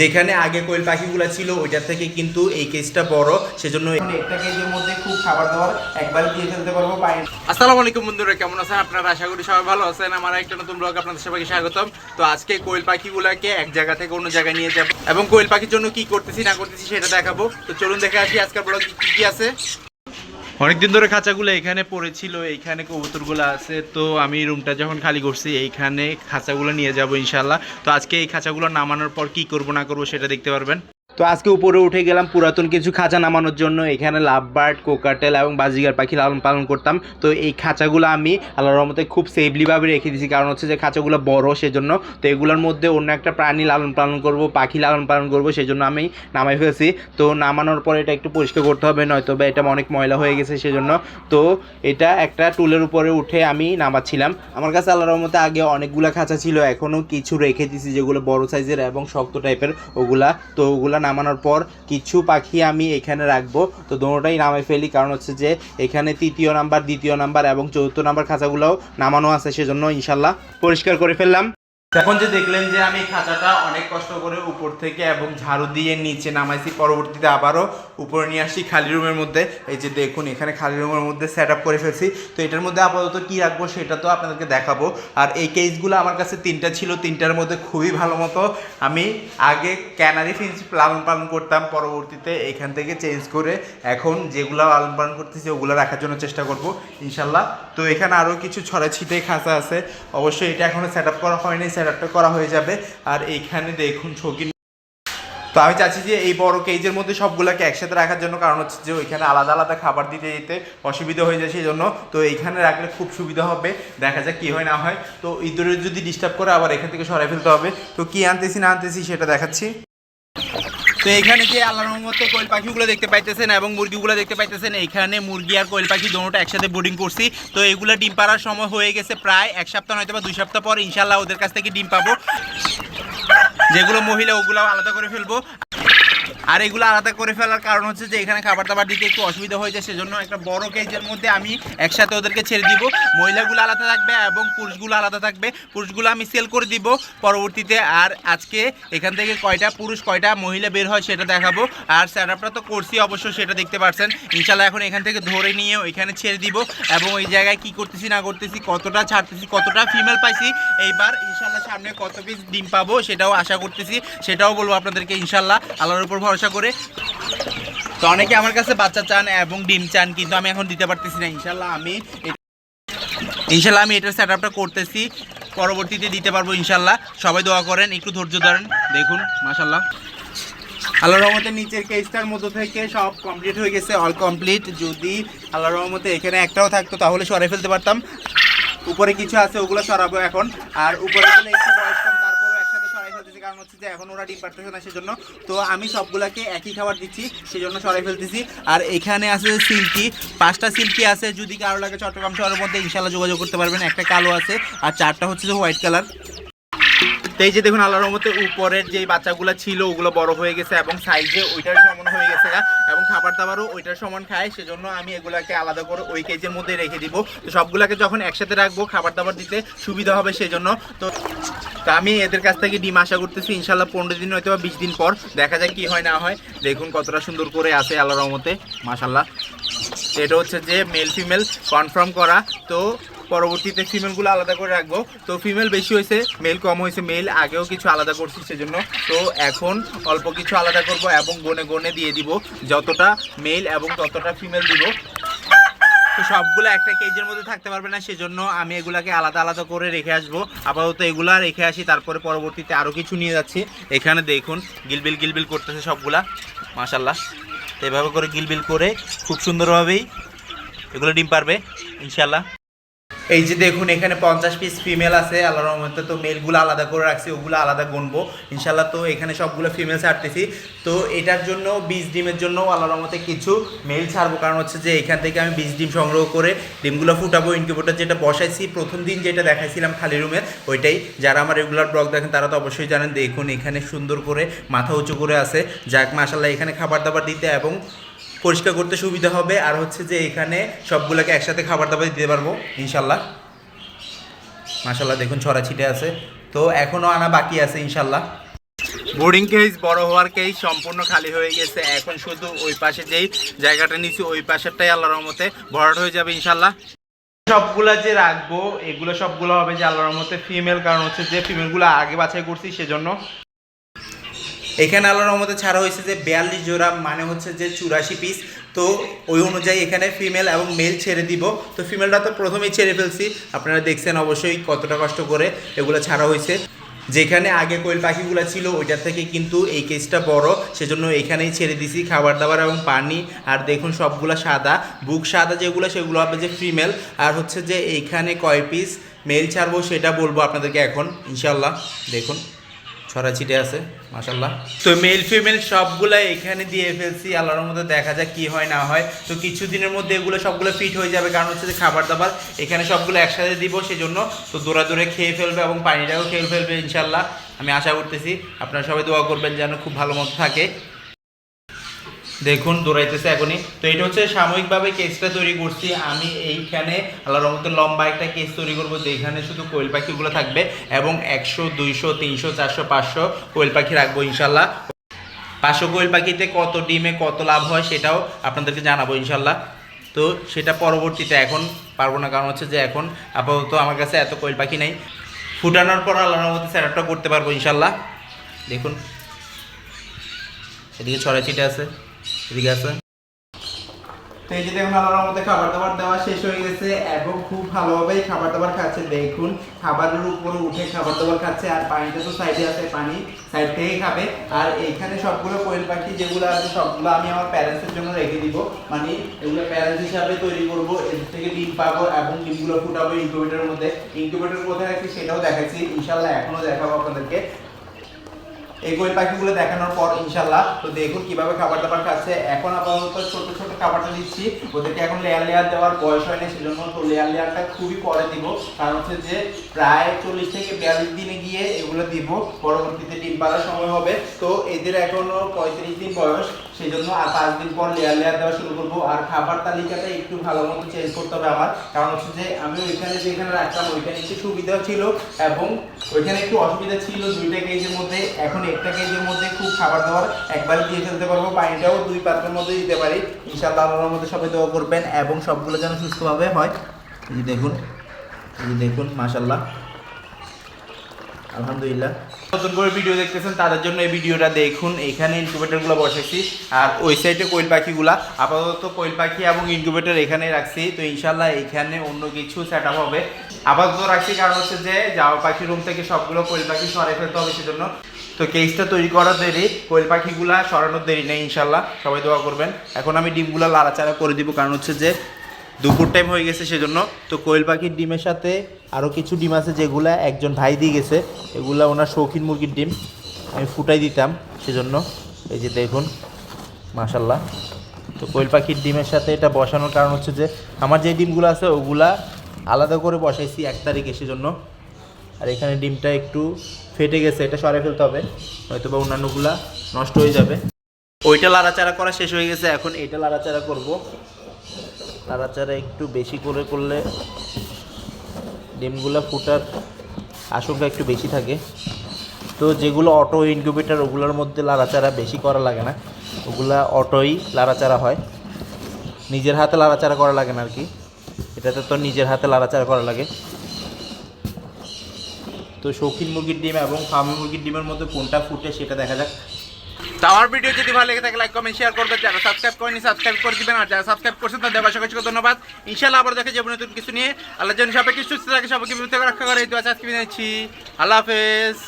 যেখানে আগে কোয়েল পাখিগুলো ছিল, ওইটার থেকে কিন্তু এই কেসটা বড়। সেজন্য একটা কেজের মধ্যে খুব খাবার দাবার একবার দিয়ে ফেলতে পারব আসসালামু আলাইকুম বন্ধুরা, কেমন আছেন আপনারা? আশা করি সবাই ভালো আছেন। আমার একটা নতুন ব্লগ আপনাদের সবাইকে স্বাগতম। তো আজকে কোয়েল পাখিগুলোকে এক জায়গা থেকে অন্য জায়গায় নিয়ে যাব। এবং কোয়েল পাখির জন্য কি করতেছি, না করতেছি, সেটা দেখাবো। তো চলুন দেখে আসি, আজকের ব্লগ কি কি আছে। অনেকদিন ধরে খাঁচাগুলো এখানে পড়েছিল এইখানে কবুতরগুলো আছে, তো আমি রুমটা যখন খালি করছি, এইখানে খাঁচাগুলো নিয়ে যাব ইনশাল্লাহ তো আজকে এই খাঁচাগুলো নামানোর পর কি করব না করব সেটা দেখতে পারবেন। তো আজকে উপরে উঠে গেলাম পুরাতন কিছু খাঁচা নামানোর জন্য। এখানে লাভবার্ড, কোকাটেল এবং বাজিগার পাখি লালন পালন করতাম। তো এই খাঁচাগুলো আমি আল্লাহ রহমতে খুব সেফলিভাবে রেখে দিয়েছি। কারণ হচ্ছে যে খাঁচাগুলো বড় সেজন্য। তো এগুলোর মধ্যে অন্য একটা প্রাণী লালন পালন করব, পাখি লালন পালন করব সেজন্য আমি নামাই ফেলছি। তো নামানোর পরে এটা একটু পরিষ্কার করতে হবে, নয়তো বা এটা অনেক ময়লা হয়ে গেছে সেজন্য। তো এটা একটা টুলের উপরে উঠে আমি নামাচ্ছিলাম। আমার কাছে আল্লাহ রহমতে আগে অনেকগুলো খাঁচা ছিল এখনও কিছু রেখে দিয়েছি যেগুলো বড় সাইজের এবং শক্ত টাইপের ওগুলা, তো ওগুলা নামানোর পর কিছু পাখি আমি এখানে রাখব। তো দোনোটাই নামে ফেলি, কারণ হচ্ছে যে এখানে তৃতীয় নাম্বার, দ্বিতীয় নাম্বার এবং চতুর্থ নাম্বার খাঁচাগুলোও নামানো আছে, সেজন্য ইনশাল্লাহ পরিষ্কার করে ফেললাম। এখন যে দেখলেন যে আমি খাঁচাটা অনেক কষ্ট করে উপর থেকে এবং ঝাড়ু দিয়ে নিচে নামাইছি, পরবর্তীতে আবারও উপরে নিয়ে আসি খালি রুমের মধ্যে। এই যে দেখুন, এখানে খালি রুমের মধ্যে সেট আপ করে ফেলছি। তো এটার মধ্যে আপাতত কি রাখব সেটা তো আপনাদেরকে দেখাবো। আর এই কেসগুলো আমার কাছে তিনটা ছিল, তিনটার মধ্যে খুবই ভালো মতো। আমি আগে ক্যানারি ফিন্স লালন পালন করতাম, পরবর্তীতে এখান থেকে চেঞ্জ করে এখন যেগুলো লালন পালন করতেছি ওগুলো রাখার জন্য চেষ্টা করব, ইনশাল্লাহ। তো এখানে আরও কিছু ছড়া ছিটে খাঁচা আছে। অবশ্যই এটা এখনও সেট আপ করা হয়নি সেট আপটা করা হয়ে যাবে। আর এইখানে দেখুন শৌখিন তো আমি চাচ্ছি যে এই বড় কেজের মধ্যে সবগুলোকে একসাথে রাখার জন্য, কারণ হচ্ছে যে ওইখানে আলাদা আলাদা খাবার দিতে দিতে অসুবিধা হয়ে যায় সেই জন্য তো এইখানে রাখলে খুব সুবিধা হবে। দেখা যাক কী হয়, না হয়। তো ইঁদুরের যদি ডিস্টার্ব করে আবার এখান থেকে সরাই ফেলতে হবে। তো কি আনতেছি, না আনতেছি সেটা দেখাচ্ছি। তো এখানে যে আল্লাহর রহমতে কোয়েল পাখিগুলো দেখতে পাইতেছেন এবং মুরগিগুলো দেখতে পাইতেছেন এখানে মুরগি আর কোয়েল পাখি দোনোটা একসাথে বোর্ডিং করছি। তো এগুলো ডিম পাড়ার সময় হয়ে গেছে প্রায় এক সপ্তাহ নয়তো বা দুই সপ্তাহ পর ইনশাল্লাহ ওদের কাছ থেকে ডিম পাবো। যেগুলো মহিলা ওগুলো আলাদা করে ফেলব। আর এগুলো আলাদা করে ফেলার কারণ হচ্ছে যে এখানে খাবার দাবার দিতে একটু অসুবিধা হয়ে যায়, সেজন্য একটা বড় কেজের মধ্যে আমি একসাথে ওদেরকে ছেড়ে দিব। মহিলাগুলো আলাদা থাকবে এবং পুরুষগুলো আলাদা থাকবে। পুরুষগুলো আমি সেল করে দিব। পরবর্তীতে আর আজকে এখান থেকে কয়টা পুরুষ, কয়টা মহিলা বের হয় সেটা দেখাবো। আর সেট আপটা তো করছি অবশ্য, সেটা দেখতে পাচ্ছেন ইনশাল্লাহ এখন এখান থেকে ধরে নিয়ে ওইখানে ছেড়ে দিব এবং ওই জায়গায় কি করতেছি, না করতেছি, কতটা ছাড়তেছি, কতটা ফিমেল পাইছি, এইবার ইনশাল্লাহ সামনে কত পিস ডিম পাবো সেটাও আশা করতেছি। সেটাও বলব আপনাদেরকে ইনশাল্লাহ আল্লাহর উপর ভরসা করে। তো অনেকে আমার কাছে বাচ্চা চান এবং ডিম চান, কিন্তু আমি এখন দিতে পারতেছি না। ইনশাল্লাহ আমি ইনশাল্লাহ আমি এটার সেট আপটা করতেছি। পরবর্তীতে দিতে পারব ইনশাল্লাহ সবাই দোয়া করেন, একটু ধৈর্য ধরেন। দেখুন মাশাল্লাহ আল্লাহ রহমতের নিচের কেসটার মধ্যে থেকে সব কমপ্লিট হয়ে গেছে অল কমপ্লিট যদি আল্লাহ রহমতে এখানে একটাও থাকতো, তাহলে সরাই ফেলতে পারতাম। উপরে কিছু আছে, ওগুলো সরাবো এখন। আর উপরে একটু ফেলতেছি কারণ হচ্ছে যে এখন ওরা ডিম পারতেছে না সেজন্য। তো আমি সবগুলাকে একই খাবার দিচ্ছি, সেজন্য সরাই ফেলতেছি। আর এখানে আছে সিল্কি, পাঁচটা সিল্কি আছে, যদি কারও লাগে চট্টগ্রাম শহরের মধ্যে ইনশাল্লাহ যোগাযোগ করতে পারবেন। একটা কালো আছে, আর চারটা হচ্ছে যে হোয়াইট কালার। এই যে দেখুন, আল্লাহর রহমতে উপরের যে বাচ্চাগুলো ছিল, ওগুলো বড় হয়ে গেছে, এবং সাইজে ওইটার সমান হয়ে গেছে এবং খাবার দাবারও ওইটার সমান খায়, সেজন্য আমি এগুলাকে আলাদা করে ওই কেজের মধ্যে রেখে দিব। তো সবগুলাকে যখন একসাথে রাখব খাবার দাবার দিতে সুবিধা হবে সেজন্য। তো তো আমি এদের কাছ থেকে ডিম আশা করতেছি, ইনশাল্লাহ পনেরো দিন হয়তো বা বিশ দিন পর। দেখা যায় কি হয় না হয়। দেখুন কতটা সুন্দর করে আছে আল্লাহ রহমতে, মাশাল্লাহ। এটা হচ্ছে যে মেল ফিমেল কনফার্ম করা। তো পরবর্তীতে ফিমেলগুলো আলাদা করে রাখব। তো ফিমেল বেশি হয়েছে মেল কম হয়েছে। মেল আগেও কিছু আলাদা করছি সেজন্য। তো এখন অল্প কিছু আলাদা করব এবং গনে গনে দিয়ে দিব। যতটা মেল এবং ততটা ফিমেল দিব। তো সবগুলো একটা কেজের মধ্যে থাকতে পারবে না, সেজন্য আমি এগুলাকে আলাদা আলাদা করে রেখে আসব। আপাতত এগুলা রেখে আসি, তারপরে পরবর্তীতে আরও কিছু নিয়ে যাচ্ছি। এখানে দেখুন, গিলবিল গিলবিল করতেছে সবগুলা মাশাল্লাহ তো এভাবে করে গিলবিল করে খুব সুন্দরভাবেই এগুলো ডিম পারবে ইনশাল্লাহ এই যে দেখুন, এখানে পঞ্চাশ পিস ফিমেল আছে আল্লাহ রহমতে তো মেলগুলো আলাদা করে রাখছি, ওগুলো আলাদা গুনবো। ইনশাল্লাহ তো এখানে সবগুলো ফিমেল ছাড়তেছি। তো এটার জন্য বীজ ডিমের জন্য আল্লাহ রহমতে কিছু মেল ছাড়বো। কারণ হচ্ছে যে এখান থেকে আমি বীজ ডিম সংগ্রহ করে ডিমগুলো ফুটাবো ইনকিউবেটর যেটা বসাইছি, প্রথম দিন যেটা দেখাইছিলাম খালি রুমের ওইটাই। যারা আমার রেগুলার ব্লগ দেখেন, তারা তো অবশ্যই জানেন, দেখুন এখানে সুন্দর করে মাথা উঁচু করে আছে। যাক মাসাল্লাহ এখানে খাবার দাবার দিতে এবং পরিষ্কার করতে সুবিধা হবে। আর হচ্ছে যে এখানে সবগুলোকে একসাথে খাবার দাবার দিতে পারব, ইনশাল্লাহ। মাশাল্লাহ, দেখুন ছড়া ছিটে আছে। তো এখনও আনা বাকি আছে, ইনশাল্লাহ। বোর্ডিং কেস, বড় হওয়ার কেস সম্পূর্ণ খালি হয়ে গেছে। এখন শুধু ওই পাশে যেই জায়গাটা নিচ্ছি ওই পাশেরটাই আল্লাহর রহমতে ভরাট হয়ে যাবে, ইনশাল্লাহ। সবগুলা যে রাখব, এগুলো সবগুলো হবে যে আল্লাহর রহমতে ফিমেল কারণ হচ্ছে যে ফিমেলগুলো আগে বাছাই করছি সেজন্য। এখানে আল্লাহর রহমতে ছাড়া হয়েছে যে বিয়াল্লিশ জোড়া মানে হচ্ছে যে চুরাশি পিস তো ওই অনুযায়ী এখানে ফিমেল এবং মেল ছেড়ে দিব। তো ফিমেলটা তো প্রথমেই ছেড়ে ফেলছি। আপনারা দেখছেন অবশ্যই কতটা কষ্ট করে এগুলো ছাড়া হয়েছে। যেখানে আগে কোয়েল পাখিগুলো ছিল ওইটা থেকে কিন্তু এই কেসটা বড়। সেজন্য এখানেই ছেড়ে দিছি খাবার দাবার এবং পানি। আর দেখুন সবগুলো সাদা। বুক সাদা যেগুলো, সেগুলো হবে যে ফিমেল আর হচ্ছে যে এইখানে কয় পিস মেল ছাড়বো সেটা বলব আপনাদেরকে এখন। ইনশাল্লাহ দেখুন। ছড়া ছিটে আছে মাশাল্লাহ তো মেল ফিমেল সবগুলা এখানে দিয়ে ফেলছি, আল্লাহর মধ্যে দেখা যায় কি হয়, না হয়। তো কিছুদিনের মধ্যে এগুলো সবগুলো ফিট হয়ে যাবে, কারণ হচ্ছে যে খাবার দাবার, এখানে সবগুলো একসাথে দিব সেজন্য। তো দৌড়া দৌড়ে খেয়ে ফেলবে এবং পানিটাও খেয়ে ফেলবে ইনশাল্লাহ আমি আশা করতেছি, আপনারা সবাই দোয়া করবেন যেন খুব ভালো মতো থাকে। দেখুন, দৌড়াইতেছে এখনই। তো এটা হচ্ছে সাময়িকভাবে কেসটা তৈরি করছি। আমি এইখানে আল্লাহর রহমতে লম্বা একটা কেস তৈরি করব, যেখানে শুধু কোয়েল পাখিগুলো থাকবে এবং একশো, দুইশো, তিনশো, চারশো, পাঁচশো কোয়েল পাখি রাখব ইনশাল্লাহ। পাঁচশো কোয়েল পাখিতে কত ডিমে কত লাভ হয় সেটাও আপনাদেরকে জানাব ইনশাল্লাহ। তো সেটা পরবর্তীতে এখন পারব না, কারণ হচ্ছে যে এখন আপাতত আমার কাছে এত কোয়েল পাখি নেই। ফুটানোর পর আল্লাহর রহমতে স্যারাপটা করতে পারব ইনশাল্লাহ। দেখুন, এদিকে ছড়া আছে। এদিকে তো এই যে দেখুন, আল্লাহর খাবার দাবার দেওয়া শেষ হয়ে গেছে এবং খুব ভালোভাবেই খাবার দাবার খাচ্ছে। দেখুন, খাবারের উপরে উঠে খাবার দাবার খাচ্ছে আর পানিটা তো সাইডে আছে, পানি সাইড থেকে খাবে। আর এইখানে সবগুলো কোয়েল পাখি যেগুলো আছে, সবগুলো আমি আমার প্যারেন্টসের জন্য রেখে দিব। মানে এগুলো প্যারেন্টস হিসাবে তৈরি করব। এর থেকে ডিম পাবো এবং ডিমগুলো ফুটাবো ইনকিউবেটরের মধ্যে। ইনকিউবেটর কোথায় রাখছি সেটাও দেখাচ্ছি। ইনশাল্লাহ এখনও দেখাবো আপনাদেরকে। এই কোয়েল পাখিগুলো দেখানোর পর ইনশাল্লাহ তো দেখুন কীভাবে খাবার দাবার খাচ্ছে এখন আপাতত ছোট ছোট খাবারটা দিচ্ছি। ওদেরকে এখন লেয়ার লেয়ার দেওয়ার বয়স হয় না, সেজন্য তো লেয়ার লেয়ারটা খুবই পরে দিব। কারণ হচ্ছে যে প্রায় চল্লিশ থেকে বিয়াল্লিশ দিনে গিয়ে এগুলো দিব। পরবর্তীতে ডিম পাড়ার সময় হবে। তো এদের এখনও পঁয়ত্রিশ দিন বয়স। সেই জন্য আর পাঁচ দিন পর লেয়ার লেয়ার দেওয়া শুরু করব। আর খাবার তালিকাটা একটু ভালো মতো চেঞ্জ করতে হবে আমার। কারণ হচ্ছে যে আমি ওইখানে যেখানে রাখতাম, ওইখানে একটু সুবিধা ছিল এবং ওইখানে একটু অসুবিধা ছিল দুইটা কেজের মধ্যে। এখন একটা কেজের মধ্যে খুব খাবার দাবার একবার দিয়ে ফেলতে পারব। পানিটাও দুই পাত্রের মধ্যে দিতে পারি। ইনশাআল্লাহ আল্লাহর মধ্যে সবাই দোয়া করবেন এবং সবগুলো যেন সুস্থভাবে হয়। এই দেখুন এই দেখুন মাশাল্লাহ আলহামদুলিল্লাহ। নতুন করে ভিডিও দেখতেছেন, তাদের জন্য এই ভিডিওটা দেখুন। এখানে ইনকিউবেটরগুলো বসেছি আর ওই সাইডে কোয়েল পাখিগুলা। আপাতত কোয়েল পাখি এবং ইনকিউবেটর এখানে রাখছি। তো ইনশাল্লাহ এখানে অন্য কিছু সেট হবে। আপাতত রাখছি কারণ হচ্ছে যে যাওয়া পাখি রুম থেকে সবগুলো কোয়েল পাখি সরাই ফেলতে হবে সেজন্য। তো কেসটা তৈরি করার দেরি, কোয়েল পাখিগুলা সরানোর দেরি নেই ইনশাল্লাহ সবাই দোয়া করবেন। এখন আমি ডিমগুলো লাড়াচাড়া করে দিব, কারণ হচ্ছে যে দুপুর টাইম হয়ে গেছে সেজন্য। তো কোয়েল পাখির ডিমের সাথে আরও কিছু ডিম আছে যেগুলা একজন ভাই দিয়ে গেছে। এগুলা ওনার শৌখিন মুরগির ডিম। আমি ফুটাই দিতাম সেজন্য। এই যে দেখুন মাশাল্লাহ তো কোয়েল পাখির ডিমের সাথে এটা বসানোর কারণ হচ্ছে যে, আমার যে ডিমগুলো আছে ওগুলা আলাদা করে বসাইছি এক তারিখে সেজন্য। আর এখানে ডিমটা একটু ফেটে গেছে, এটা সরে ফেলতে হবে। হয়তো বা অন্যান্যগুলা নষ্ট হয়ে যাবে। ওইটা লাড়াচাড়া করা শেষ হয়ে গেছে, এখন এইটা লাড়াচাড়া করব। নাড়াচাড়া একটু বেশি করে করলে ডিমগুলো ফুটার আশঙ্কা একটু বেশি থাকে। তো যেগুলো অটো ইনকিউবেটার, ওগুলোর মধ্যে লাড়াচাড়া বেশি করা লাগে না। ওগুলা অটোই লাড়াচাড়া হয়। নিজের হাতে লাড়াচাড়া করা লাগে না আর কি এটাতে তো নিজের হাতে লাড়াচাড়া করা লাগে। তো শৌখিন মুরগির ডিম এবং ফার্মি মুরগির ডিমের মধ্যে কোনটা ফুটে সেটা দেখা যাক। আমার ভিডিও যদি ভালো লেগে থাকে লাইক কমেন্ট শেয়ার করবে। যারা সাবস্ক্রাইব করেনি সাবস্ক্রাইব করে দিবেন। আর যারা সাবস্ক্রাইব করছেন, তাদের অসংখ্য অসংখ্য ধন্যবাদ। ইনশাআল্লাহ আবার দেখে যাব নতুন কিছু নিয়ে। আল্লাহ যেন সবাইকে সুস্থ থাকে সবাইকে বিরুদ্ধে রক্ষা করে এই তো আজকে নিচ্ছি। আল্লাহ হাফেজ।